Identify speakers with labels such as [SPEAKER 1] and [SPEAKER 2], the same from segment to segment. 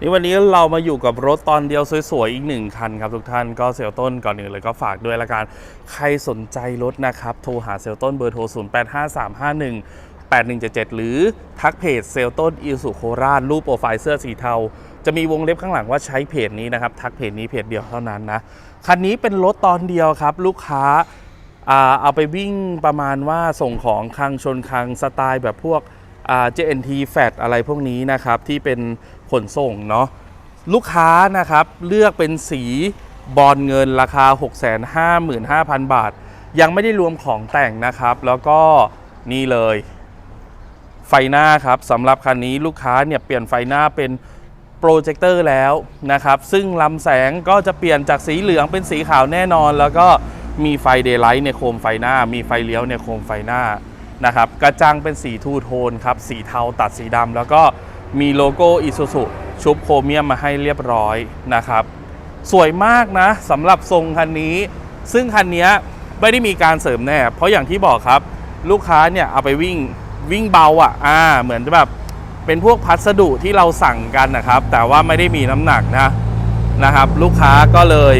[SPEAKER 1] นี่วันนี้เรามาอยู่กับรถตอนเดียวสวยๆ อีกหนึ่งคันครับทุกท่านก็เซลต้นก่อนหนึ่งเลยก็ฝากด้วยละกัน ใครสนใจรถนะครับ โทรหาเซลต้นเบอร์โทร 0 8 5 3 5 1 8 1 7 7 หรือทักเพจเซลต้นอิสุโคราชรูปโปรไฟล์เสื้อสีเทา จะมีวงเล็บข้างหลังว่าใช้เพจนี้นะครับ ทักเพจนี้เพจเดียวเท่านั้นนะ คันนี้เป็นรถตอนเดียวครับ ลูกค้าเอาไปวิ่งประมาณว่าส่งของคังชนคังสไตล์แบบพวกอ่า JNT Fat อะไรพวกนี้นะครับที่เป็น ขนส่งเนาะลูกค้านะครับเลือกเป็นสีบอลเงินราคา 655,000 บาท ยังไม่ได้รวมของแต่งนะครับ แล้วก็นี่เลย ไฟหน้าครับสำหรับคันนี้ลูกค้าเนี่ยเปลี่ยนไฟหน้าเป็นโปรเจคเตอร์แล้วนะครับ ซึ่งลำแสงก็จะเปลี่ยนจากสีเหลืองเป็นสีขาวแน่นอน แล้วก็มีไฟเดย์ไลท์ในโคมไฟหน้า มีไฟเลี้ยวในโคมไฟหน้านะครับ กระจังเป็นสีทูโทนครับ สีเทาตัดสีดำแล้วก็ มีโลโก้อิซูซุชุบโครเมียมมาให้เรียบร้อยนะครับ สวยมากนะสำหรับทรงคันนี้ ซึ่งคันนี้ไม่ได้มีการเสริมแน่เพราะอย่างที่บอกครับ ลูกค้าเนี่ยเอาไปวิ่งวิ่งเบาอะอ่าเหมือนแบบเป็นพวกพัสดุที่เราสั่งกันนะครับ แต่ว่าไม่ได้มีน้ำหนักนะนะครับ ลูกค้าก็เลย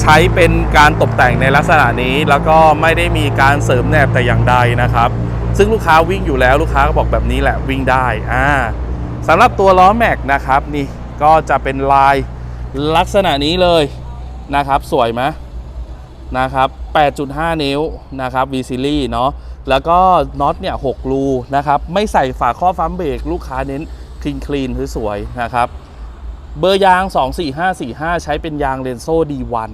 [SPEAKER 1] ใช้เป็นการตกแต่งในลักษณะนี้ แล้วก็ไม่ได้มีการเสริมแนบแต่อย่างใดนะครับ ซึ่งลูกค้าวิ่งอยู่แล้วลูกค้าก็บอกแบบนี้แหละวิ่งได้อ่าสำหรับตัวล้อแม็กนะครับนี่ก็จะเป็นลายลักษณะนี้เลยนะครับ สวยไหมนะครับ 8.5 นิ้วนะครับ V Series เนาะแล้วก็น็อตเนี่ย6รูนะครับ ไม่ใส่ฝาข้อบฟัมเบรกลูกค้าเน้นคลีนคลีนสวยๆนะครับ เบอร์ยาง 24545 ใช้เป็นยางเรนโซ่ D1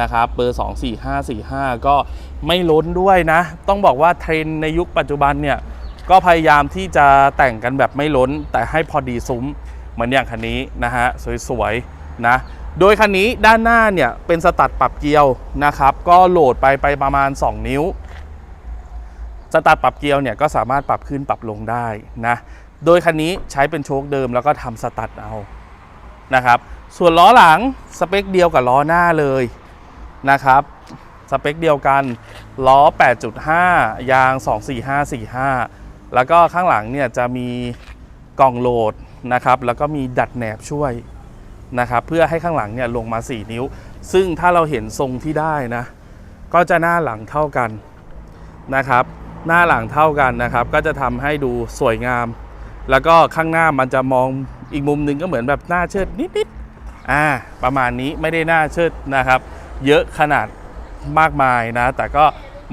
[SPEAKER 1] นะครับเบอร์ 24545 ก็ไม่ล้นด้วยนะ ต้องบอกว่าเทรนในยุคปัจจุบันเนี่ย ก็พยายามที่จะแต่งกันแบบไม่ล้น แต่ให้พอดีซุ้ม เหมือนอย่างคันนี้นะฮะ สวยๆนะ โดยคันนี้ด้านหน้าเนี่ย เป็นสตัดปรับเกียวนะครับ ก็โหลดไปไปประมาณ 2 นิ้ว สตัดปรับเกียวเนี่ยก็สามารถปรับขึ้นปรับลงได้นะ โดยคันนี้ใช้เป็นโชคเดิมแล้วก็ทำสตัดเอานะครับ ส่วนล้อหลังสเปคเดียวกับล้อหน้าเลย นะครับ สเปคเดียวกัน ล้อ 8.5 ยาง 24545 แล้วก็ข้างหลังเนี่ยจะมีกล่องโหลดนะครับ แล้วก็มีดัดแหนบช่วยนะครับ เพื่อให้ข้างหลังเนี่ยลงมา 4 นิ้ว ซึ่งถ้าเราเห็นทรงที่ได้นะ ก็จะหน้าหลังเท่ากันนะครับ หน้าหลังเท่ากันนะครับ ก็จะทำให้ดูสวยงาม แล้วก็ข้างหน้ามันจะมองอีกมุมหนึ่งก็เหมือนแบบหน้าเชิดนิดๆอ่า ประมาณนี้ไม่ได้หน้าเชิดนะครับ เยอะขนาดมากมายนะ แต่ก็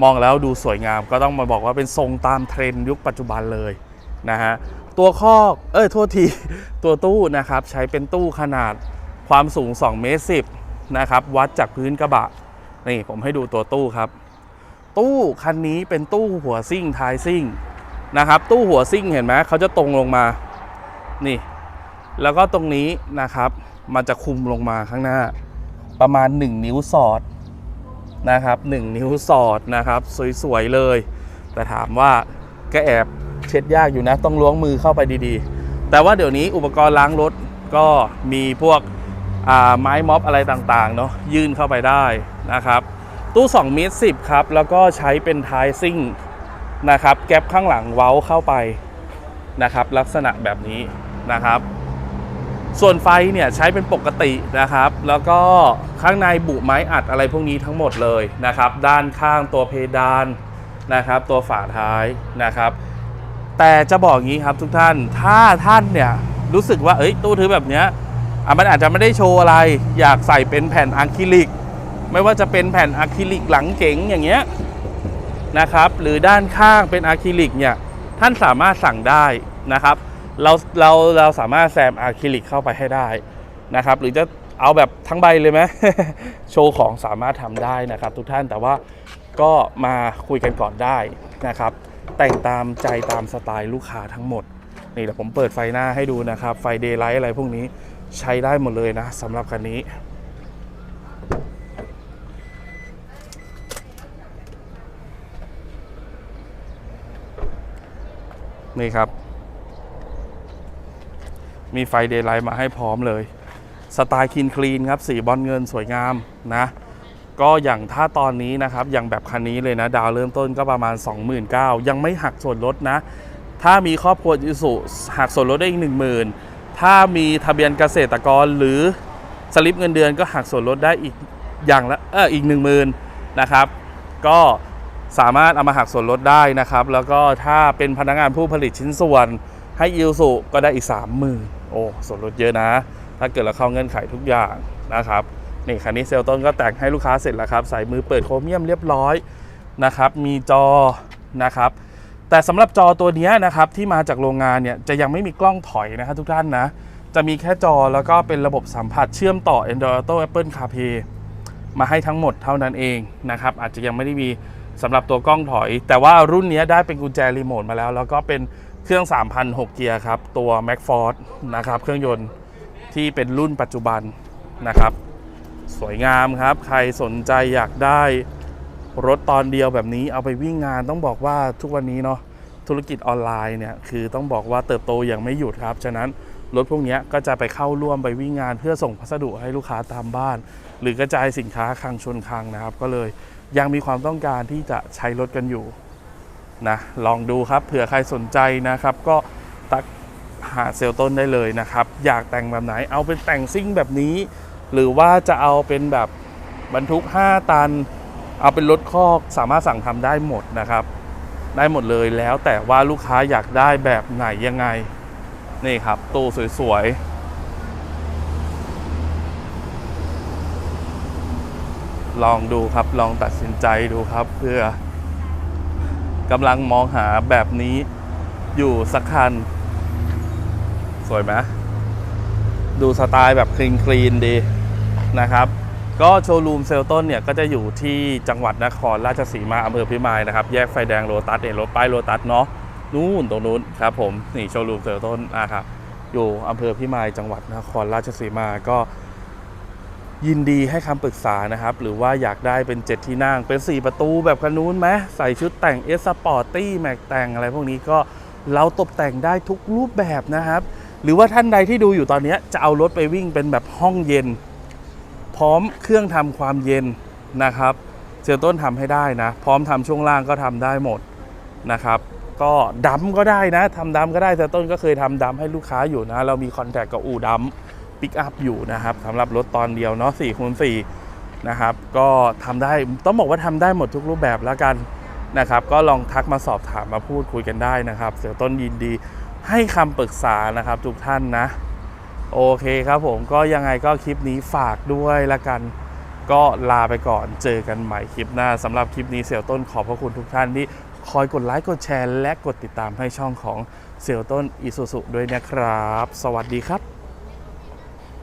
[SPEAKER 1] มองแล้วดูสวยงาม ก็ต้องมาบอกว่าเป็นทรงตามเทรนด์ยุคปัจจุบันเลยนะฮะตัวคอกเอ้ยโทษทีตัวตู้นะครับใช้เป็นตู้ขนาดความสูง2เมตร10นะครับวัดจากพื้นกระบะนี่ผมให้ดูตัวตู้ครับ ตู้คันนี้เป็นตู้หัวซิ่งท้ายซิ่งนะครับ ตู้หัวซิ่งเห็นไหมเขาจะตรงลงมานี่ แล้วก็ตรงนี้นะครับ มันจะคุมลงมาข้างหน้า ประมาณ 1 นิ้วสอดนะครับ 1 นิ้วสอดนะครับ สวยๆเลย แต่ถามว่าก็แอบเช็ดยากอยู่นะ ต้องล้วงมือเข้าไปดีๆ แต่ว่าเดี๋ยวนี้อุปกรณ์ล้างรถก็มีพวกไม้ม็อบอะไรต่างๆเนาะยื่นเข้าไปได้นะครับ ตู้2เมตร10 ครับ แล้วก็ใช้เป็นท้ายซิ่งนะครับ แก๊ปข้างหลังเว้าเข้าไปนะครับ ลักษณะแบบนี้นะครับ ส่วนไฟเนี่ยใช้เป็นปกตินะครับ แล้วก็ข้างในบุไม้อัดอะไรพวกนี้ทั้งหมดเลยนะครับ ด้านข้างตัวเพดานนะครับ ตัวฝาท้ายนะครับ แต่จะบอกงี้ครับทุกท่านถ้าท่านเนี่ยรู้สึกว่าเอ้ยตู้ทึบแบบเนี้ยมันอาจจะไม่ได้โชว์อะไร อยากใส่เป็นแผ่นอะคริลิก ไม่ว่าจะเป็นแผ่นอะคริลิกหลังเก๋งอย่างเงี้ยนะครับ หรือด้านข้างเป็นอะคริลิกเนี่ยท่านสามารถสั่งได้นะครับ เราเราเราสามารถแซมอะคริลิกเข้าไปให้ได้นะครับ หรือจะเอาแบบทั้งใบเลยไหมโชว์ของสามารถทำได้นะครับ ทุกท่านแต่ว่าก็มาคุยกันก่อนได้นะครับ แต่งตามใจตามสไตล์ลูกค้าทั้งหมด นี่เดี๋ยวผมเปิดไฟหน้าให้ดูนะครับ ไฟเดย์ไลท์อะไรพวกนี้ใช้ได้หมดเลยนะสำหรับคันนี้นี่ครับ มีไฟเดย์ไลท์มาให้พร้อมเลย สไตล์คินคลีนครับ สีบอลเงินสวยงามนะ ก็อย่างถ้าตอนนี้นะครับ อย่างแบบคันนี้เลยนะ ดาวเริ่มต้นก็ประมาณ 29,000ยังไม่หักส่วนลดนะ ถ้ามีครอบครัวอิสุหักส่วนลดได้อีก 10,000 ถ้ามีทะเบียนเกษตรกรหรือสลิปเงินเดือนก็หักส่วนลดได้อีกอย่างละเอออีก 1 0,000นะครับ ก็สามารถเอามาหักส่วนลดได้นะครับ แล้วก็ถ้าเป็นพนักงานผู้ผลิตชิ้นส่วนให้อิลสุก็ได้อีก 30,000 โอ้ส่วนลดเยอะนะ ถ้าเกิดเราเข้าเงื่อนไขทุกอย่างนะครับนี่คันนี้เซลต้นก็แต่งให้ลูกค้าเสร็จแล้วครับใส่มือเปิดโครเมียมเรียบร้อยนะครับ มีจอนะครับแต่สำหรับจอตัวนี้นะครับที่มาจากโรงงานเนี่ยจะยังไม่มีกล้องถอยนะครับทุกท่านนะจะมีแค่จอแล้วก็เป็นระบบสัมผัสเชื่อมต่อ Android Auto Apple CarPlay มาให้ทั้งหมดเท่านั้นเองนะครับอาจจะยังไม่ได้มีสำหรับตัวกล้องถอย แต่ว่ารุ่นนี้ได้เป็นกุญแจรีโมทมาแล้ว แล้วก็เป็น เครื่อง 3,006 เกียร์ครับ ตัว m a c f o r d นะครับ เครื่องยนต์ที่เป็นรุ่นปัจจุบันนะครับ สวยงามครับ ใครสนใจอยากได้รถตอนเดียวแบบนี้เอาไปวิ่งงานต้องบอกว่าทุกวันนี้เนาะธุรกิจออนไลน์เนี่ย คือต้องบอกว่าเติบโตอย่างไม่หยุดครับ ฉะนั้นรถพวกนี้ก็จะไปเข้าร่วมไปวิ่งงาน เพื่อส่งพัสดุให้ลูกค้าตามบ้าน หรือกระจายสินค้าคลังชนคลังนะครับ ก็เลยยังมีความต้องการที่จะใช้รถกันอยู่ นะลองดูครับเผื่อใครสนใจนะครับ ก็ตักหาเซลลต้นได้เลยนะครับ อยากแต่งแบบไหนเอาเป็นแต่งซิ่งแบบนี้ หรือว่าจะเอาเป็นแบบบรรทุก 5 ตัน เอาเป็นรถคอกสามารถสั่งทำได้หมดนะครับ ได้หมดเลยแล้วแต่ว่าลูกค้าอยากได้แบบไหนยังไง นี่ครับตู้สวยๆลองดูครับ ลองตัดสินใจดูครับ เพื่อ กำลังมองหาแบบนี้อยู่สักคัน สวยไหมดูสไตล์แบบคลีนคลีนดีนะครับ ก็โชว์รูมเซลต้นเนี่ย ก็จะอยู่ที่จังหวัดนครราชสีมาอำเภอพิมายนะครับ แยกไฟแดงโลตัสเนี่ยรถป้ายโลตัสเนาะนู่นตรงนู้นครับผม นี่โชว์รูมเซลต้นนะครับ อยู่อำเภอพิมายจังหวัดนครราชสีมาก็ ยินดีให้คำปรึกษานะครับ หรือว่าอยากได้เป็น 7 ที่นั่ง เป็น 4 ประตูแบบคันนู้นไหมใส่ชุดแต่งเอสปอร์ตี้แม็กแต่งอะไรพวกนี้ก็เราตกแต่งได้ทุกรูปแบบนะครับ หรือว่าท่านใดที่ดูอยู่ตอนนี้จะเอารถไปวิ่งเป็นแบบห้องเย็น พร้อมเครื่องทำความเย็นนะครับเซลต้นทำให้ได้นะ พร้อมทำช่วงล่างก็ทำได้หมดนะครับก็ดัมก็ได้นะทำดัมก็ได้เซลต้นก็เคยทำดัมให้ลูกค้าอยู่นะ เรามีคอนแทคกับอู่ดัม ปิกอัพอยู่นะครับสำหรับรถตอนเดียวเนาะ4คูณ4นะครับก็ทำได้ต้องบอกว่าทำได้หมดทุกรูปแบบแล้วกันนะครับก็ลองทักมาสอบถามมาพูดคุยกันได้นะครับเซลต้นยินดีให้คำปรึกษานะครับทุกท่านนะ โอเคครับผมก็ยังไงก็คลิปนี้ฝากด้วยละกัน ก็ลาไปก่อนเจอกันใหม่คลิปหน้าสำหรับคลิปนี้เสี่ยวต้นขอบพระคุณทุกท่านที่คอยกดไลค์กดแชร์และกดติดตามให้ช่องของเสี่ยวต้นอีสุสุด้วยนะครับ สวัสดีครับ